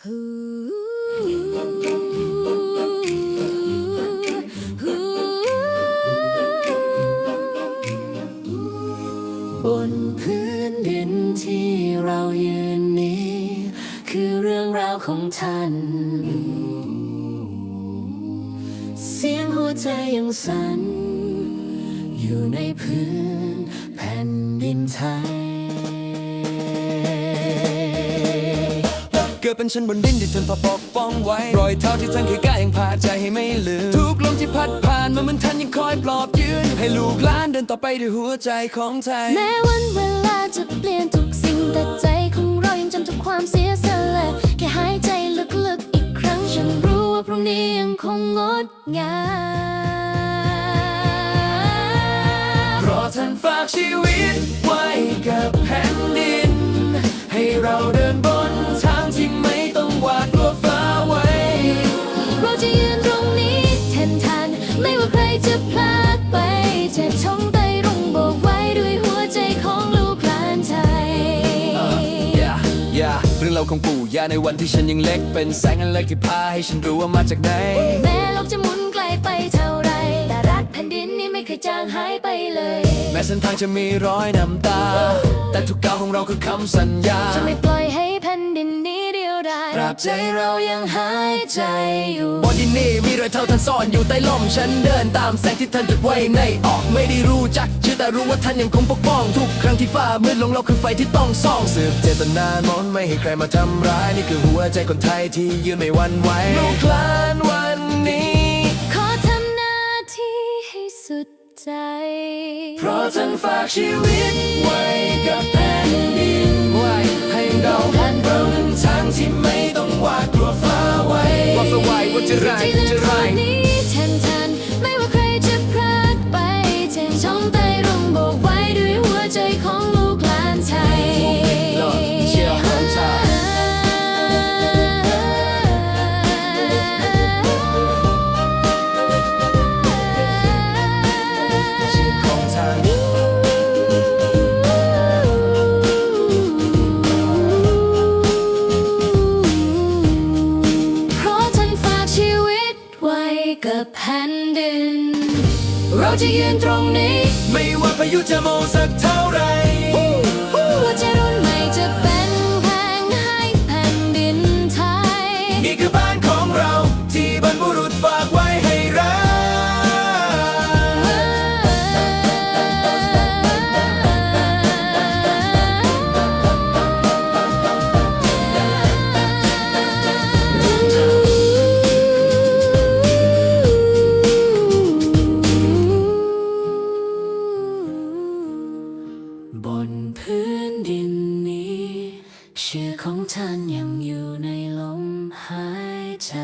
บนพื้นดินที่เรายืนนี้ คือเรื่องราวของท่าน เสียงหัวใจยังสั่นอยู่ในพื้นแผ่นดินไทย กิดเป็นฉันบนดินที่ทนฟ้าปกป้องไว้ รอยเท้าที่ท่านเคยก้าวยังพาใจให้ไม่ลืม ทุกลมที่พัดผ่านมามันท่านยังคอยปลอบยืน ให้ลูกหลานเดินต่อไปด้วยหัวใจของไทย แม้วันเวลาจะเปลี่ยนทุกสิ่งแต่ใจของเรายังจำทุกความเสียสละแค่หายใจลึกๆอีกครั้งฉันรู้ว่าพรุ่งนี้ยังคงงดงามเพราะท่านฝากชีวิต จะพลาดไปเจ็บท้องไตรุ่งโบกไว้ด้วยหัวใจของลูกหลานไทยอย่าอย่าเรื่องเราวของปู่ย่าในวันที่ฉันยังเล็ก เป็นแสงอันเล็กที่พาให้ฉันรู้ว่ามาจากไหน แม้โลกจะหมุนไกลไปเท่าไร แต่รักแผ่นดินนี้ไม่เคยจางหายไปเลย แม้เส้นทางจะมีรอยน้ำตา แต่ทุกก้าวของเราคือคำสัญญาจะไม่ปล่อยให้ บใจเรายังหายใจอยู่บนดินนี่มีรอยเท้าท่านซ่อนอยู่ใต้ลมฉันเดินตามแสงที่ท่านจุดไว้ในออกไม่ได้รู้จักชื่อแต่รู้ว่าท่านยังคงปกป้อง ทุกครั้งที่ฟ้ามืดลงเราคือไฟที่ต้องส่องสืบเจตนามนไม่ให้ใครมาทำร้ายนี่คือหัวใจคนไทยที่ยืนไม่หวันไหวลูกหลานวันนี้ ขอทำหน้าที่ให้สุดใจ เพราะท่านฝากชีวิตไว้กับ กับแผ่นดิน เราจะยืนตรงนี้ ไม่ว่าพายุจะโมสักเท่าไร พื้นดินนี้ ชื่อของท่านยังอยู่ในลมหายใจ